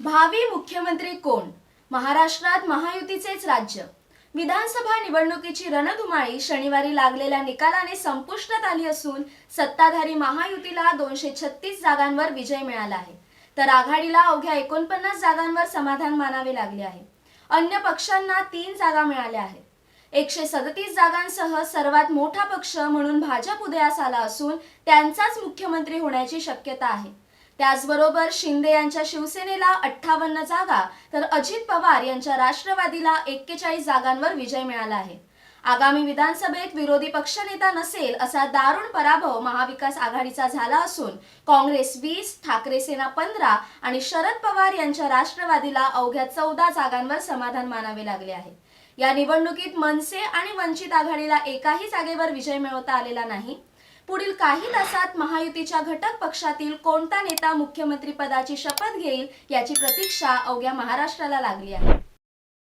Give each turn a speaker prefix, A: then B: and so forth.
A: भावी मुख्यमंत्री कोण? महाराष्ट्रात महायुतीचेच राज्य. विधानसभा निवडणुकीची रणधुमाळी शनिवारी लागलेल्या निकालाने संपुष्टात आली असून सत्ताधारी महायुतीला दोनशे छत्तीस जागांवर विजय मिळाला आहे. तर आघाडीला अवघ्या एकोणपन्नास जागांवर समाधान मानावे लागले आहे. अन्य पक्षांना तीन जागा मिळाल्या आहेत. एकशे सदतीस जागांसह सर्वात मोठा पक्ष म्हणून भाजप उदयास आला असून त्यांचाच मुख्यमंत्री होण्याची शक्यता आहे. त्याचबरोबर शिंदे यांच्या शिवसेनेला अठ्ठावन्न जागा तर अजित पवार यांच्या राष्ट्रवादीला एक्केचाळीस जागांवर विजय मिळाला आहे. आगामी विधानसभेत विरोधी पक्षनेता नसेल असा दारुण पराभव महाविकास आघाडीचा झाला असून काँग्रेस वीस ठाकरे सेना पंधरा आणि शरद पवार यांच्या राष्ट्रवादीला अवघ्या चौदा जागांवर समाधान मानावे लागले आहे. या निवडणुकीत मनसे आणि वंचित आघाडीला एकाही जागेवर विजय मिळवता आलेला नाही. पुढील काही तासात महायुतीच्या घटक पक्षातील कोणता नेता मुख्यमंत्री पदाची शपथ घेईल याची प्रतीक्षा अवघ्या महाराष्ट्राला लागली आहे.